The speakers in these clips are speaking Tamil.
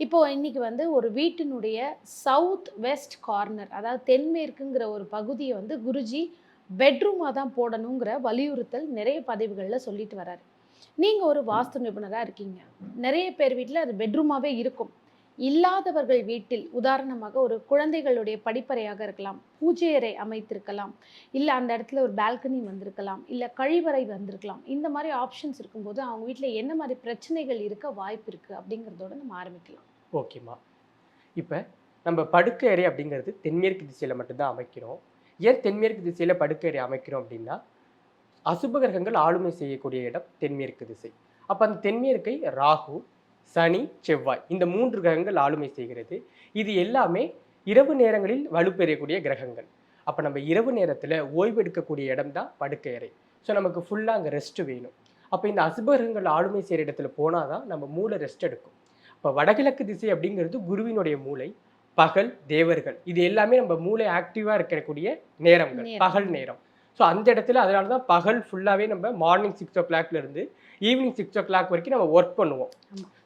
இப்போது இன்றைக்கி வந்து ஒரு வீட்டினுடைய சவுத் வெஸ்ட் கார்னர் அதாவது தென்மேற்குங்கிற ஒரு பகுதியை வந்து குருஜி பெட்ரூமாக தான் போடணுங்கிற வலியுறுத்தல் நிறைய பதிவுகளில் சொல்லிட்டு வராரு நீங்கள் ஒரு வாஸ்து நிபுணராக இருக்கீங்க. நிறைய பேர் வீட்டில் அது பெட்ரூமாகவே இருக்கும். இல்லாதவர்கள் வீட்டில் உதாரணமாக ஒரு குழந்தைகளுடைய படிப்பறையாக இருக்கலாம் பூஜை அறை அமைத்திருக்கலாம் இல்லை அந்த இடத்துல ஒரு பால்கனி வந்திருக்கலாம் இல்லை கழிவறை வந்திருக்கலாம். இந்த மாதிரி ஆப்ஷன்ஸ் இருக்கும்போது அவங்க வீட்டில் என்ன மாதிரி பிரச்சனைகள் இருக்க வாய்ப்பு இருக்குது அப்படிங்கிறதோட நம்ம ஆரம்பிக்கலாம். ஓகேம்மா இப்போ நம்ம படுக்கை அறை அப்படிங்கிறது தென்மேற்கு திசையில் மட்டும்தான் அமைக்கிறோம். ஏன் தென்மேற்கு திசையில் படுக்கை அறை அமைக்கிறோம் அப்படின்னா அசுப கிரகங்கள் ஆளுமை செய்யக்கூடிய இடம் தென்மேற்கு திசை. அப்போ அந்த தென்மேற்கை ராகு சனி செவ்வாய் இந்த மூன்று கிரகங்கள் ஆளுமை செய்கிறது. இது எல்லாமே இரவு நேரங்களில் வலுப்பெறக்கூடிய கிரகங்கள். அப்போ நம்ம இரவு நேரத்தில் ஓய்வெடுக்கக்கூடிய இடம் தான் படுக்கை அறை. ஸோ நமக்கு ஃபுல்லாக அங்கே ரெஸ்ட் வேணும். அப்போ இந்த அசுப கிரகங்கள் ஆளுமை செய்கிற இடத்துல போனால் தான் நம்ம மூளை ரெஸ்ட் எடுக்கும். இப்போ வடகிழக்கு திசை அப்படிங்கிறது குருவினுடைய மூளை பகல் தேவர்கள். இது எல்லாமே நம்ம மூளை ஆக்டிவாக இருக்கக்கூடிய நேரங்கள். பகல் நேரம். ஸோ அந்த இடத்துல அதனால தான் பகல் ஃபுல்லாகவே நம்ம மார்னிங் சிக்ஸ் ஓ இருந்து ஈவினிங் சிக்ஸ் ஓ கிளாக் வரைக்கும் நம்ம ஒர்க் பண்ணுவோம்.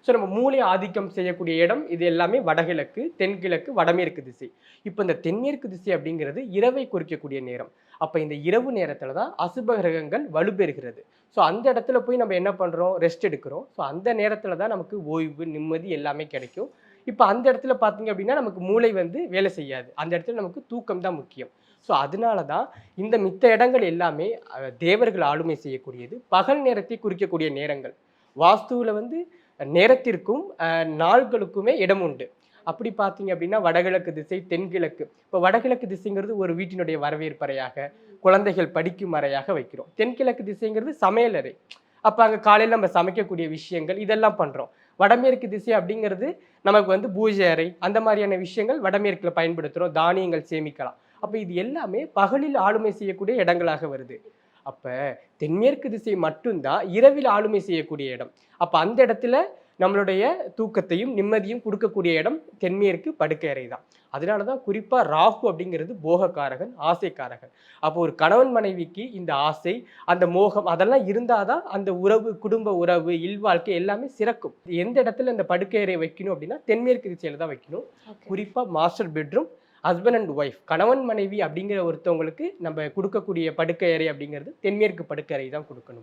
ஸோ நம்ம மூளை ஆதிக்கம் செய்யக்கூடிய இடம் இது எல்லாமே வடகிழக்கு தென்கிழக்கு வடமேற்கு திசை. இப்போ இந்த தென்மேற்கு திசை அப்படிங்கிறது இரவை குறிக்கக்கூடிய நேரம். அப்போ இந்த இரவு நேரத்தில் தான் அசுப கிரகங்கள் வலுப்பெறுகிறது. ஸோ அந்த இடத்துல போய் நம்ம என்ன பண்ணுறோம் ரெஸ்ட் எடுக்கிறோம். ஸோ அந்த நேரத்தில் தான் நமக்கு ஓய்வு நிம்மதி எல்லாமே கிடைக்கும். இப்போ அந்த இடத்துல பார்த்தீங்க அப்படின்னா நமக்கு மூளை வந்து வேலை செய்யாது. அந்த இடத்துல நமக்கு தூக்கம் தான் முக்கியம். ஸோ அதனால தான் இந்த மித்த இடங்கள் எல்லாமே தேவர்கள் ஆளுமை செய்யக்கூடியது பகல் நேரத்தை குறிக்கக்கூடிய நேரங்கள். வாஸ்துவில் வந்து நேரத்திற்கும் நாள்களுக்குமே இடம் உண்டு. அப்படி பார்த்தீங்க அப்படின்னா வடகிழக்கு திசை தென்கிழக்கு. இப்போ வடகிழக்கு திசைங்கிறது ஒரு வீட்டினுடைய வரவேற்பறையாக குழந்தைகள் படிக்கும் அறையாக வைக்கிறோம். தென்கிழக்கு திசைங்கிறது சமையலறை அப்போ அங்கே காலையில் நம்ம சமைக்கக்கூடிய விஷயங்கள் இதெல்லாம் பண்ணுறோம் வடமேற்கு திசை அப்படிங்கிறது நமக்கு வந்து பூஜை அறை அந்த மாதிரியான விஷயங்கள் வடமேற்கில் பயன்படுத்துகிறோம் தானியங்கள் சேமிக்கலாம். அப்போ இது எல்லாமே பகலில் ஆளுமை செய்யக்கூடிய இடங்களாக வருது. அப்போ தென்மேற்கு திசை மட்டும்தான் இரவில் ஆளுமை செய்யக்கூடிய இடம். அப்போ அந்த இடத்துல நம்மளுடைய தூக்கத்தையும் நிம்மதியும் கொடுக்கக்கூடிய இடம் தென்மேற்கு படுக்கை அறை தான் அதனால தான் குறிப்பாக ராகு அப்படிங்கிறது போகக்காரகன் ஆசைக்காரகன். அப்போ ஒரு கணவன் மனைவிக்கு இந்த ஆசை அந்த மோகம் அதெல்லாம் இருந்தால் தான் அந்த உறவு குடும்ப உறவு இல்வாழ்க்கை எல்லாமே சிறக்கும். எந்த இடத்துல இந்த படுக்கை அறை வைக்கணும் அப்படின்னா தென்மேற்கு திசையில் தான் வைக்கணும். குறிப்பாக master bedroom husband and wife. கணவன் மனைவி அப்படிங்கிற ஒருத்தவங்களுக்கு நம்ம கொடுக்கக்கூடிய படுக்கை அறை அப்படிங்கிறது தென்மேற்கு படுக்கை அறை தான் கொடுக்கணும்.